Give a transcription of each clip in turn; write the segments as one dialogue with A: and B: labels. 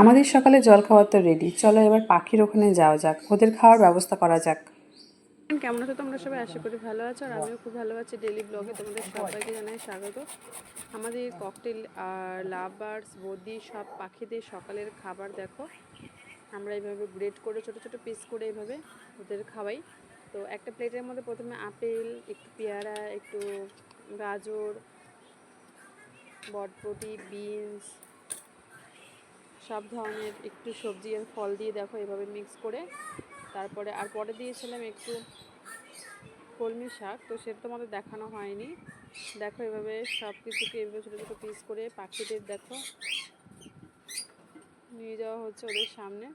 A: আমাদের সকালে জল খাওয়ার তো রেডি চলো এবার পাখির ওখানে যাওয়া যাক। ওদের খাওয়ার ব্যবস্থা করা যাক।
B: কেমন আছো তোমরা সবাই? আশা করি ভালো আছো আর আমিও খুব ভালো আছি। ডেলি ব্লগে তোমাদের সবাইকে জানাই স্বাগত। আমাদের ককটেল আর লাভ বার্ডস বদি সব পাখিদের সকালের খাবার দেখো। আমরা এইভাবে গ্রেড করে ছোট ছোট পিস করে এইভাবে ওদের খাওয়াই। তো একটা প্লেটের মধ্যে প্রথমে আপেল, একটু পেয়ারা, একটু গাজর, বটবটি, বিনস সব ধরনের একটু সবজি আর ফল দিয়ে দেখো এভাবে মিক্স করে। তারপরে আর পরে দিয়েছিলাম একটু কলমি শাক, তো সেটা তোমাদের দেখানো হয়নি। দেখো এভাবে সব কিছুকে এভাবে ছোটো ছোটো পিস করে পাখিদের দেখো নিয়ে যাওয়া হচ্ছে ওদের সামনে।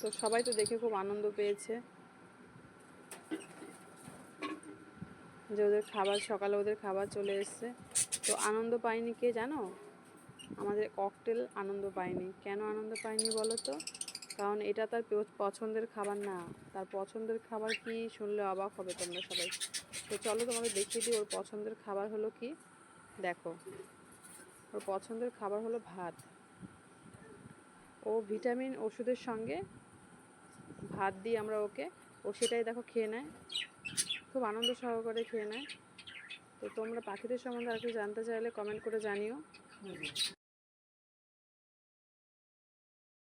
B: তো সবাই তো দেখে খুব আনন্দ পেয়েছে। যে ওদের খাবার, সকালে ওদের খাবার চলে এসছে। তো আনন্দ পায়নি কে জানো? আমাদের ককটেল আনন্দ পায়নি। কেন আনন্দ পায়নি বলো তো? কারণ এটা তার পছন্দের খাবার না। তার পছন্দের খাবার কি শুনলে অবাক হবে তোমরা সবাই। তো চলো তোমাদের দেখিয়ে দিই, ওর পছন্দের খাবার হলো কি? দেখো। ওর পছন্দের খাবার হলো ভাত। ও ভিটামিন ওষুধের সঙ্গে ভাত দিই আমরা ওকে, ও সেটাই দেখো খেয়ে নেয়। খুব আনন্দ সহকারে খেয়ে নেয়। তো তোমরা পাখিদের সম্বন্ধে আর কিছু জানতে চাইলে কমেন্ট করে জানিও।